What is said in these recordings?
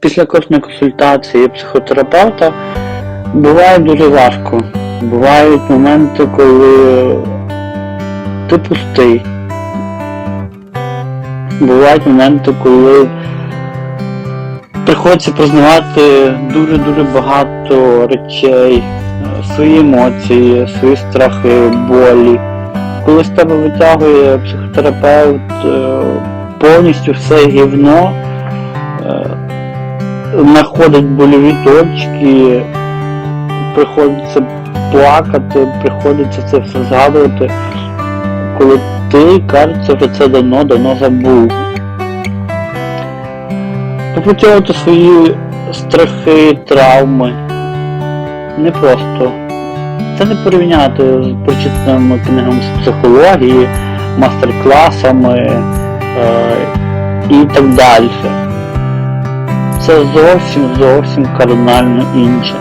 після кожної консультації психотерапевта буває дуже важко. Бувають моменти, коли ти пустий. Бувають моменти, коли приходиться признавати дуже-дуже багато речей, е, свої емоції, свої страхи, болі. Коли з тебе витягує психотерапевт е, повністю все гівно, знаходить больові точки, приходиться плакати, приходиться це все згадувати, коли ти, кажеться, вже це давно-давно забув. Попрацьовувати свої страхи, травми не просто. Це не порівняти з прочитаними книгами з психології, мастер-класами е, і так далі. Це зовсім зовсім кардинально інше.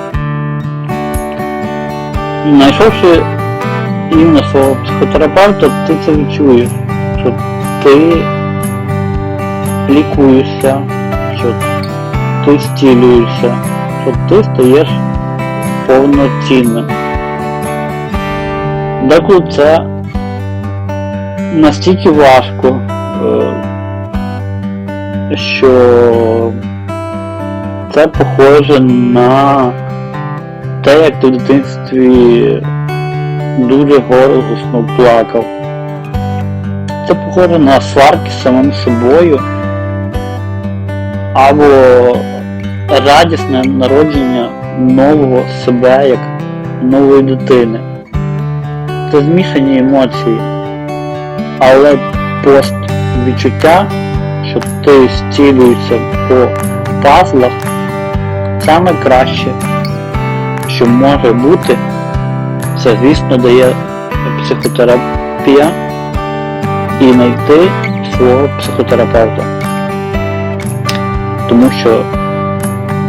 Знайшовши іменно свого психотерапевта, ти це відчуєш, що ти лікуєшся, що ти зцілюєшся, що ти стаєш повноцінним. Деколи це настільки важко, е, що це похоже на те, як ти в дитинстві дуже голосно плакав. Це похоже на сварки з самим собою або радісне народження нового себе як нової дитини. Це змішані емоції, але пост відчуття, що ти зцілюєшся по пазлах, саме краще, що може бути, це звісно дає психотерапія і знайти свого психотерапевта. Тому що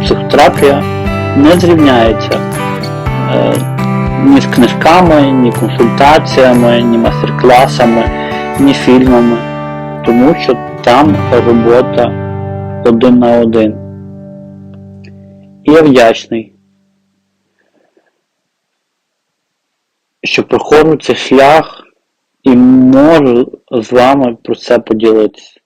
психотерапія не зрівняється е, ні з книжками, ні консультаціями, ні мастер-класами, ні фільмами, тому що там робота один на один. І я вдячний, що проходжу цей шлях і можу з вами про це поділитися.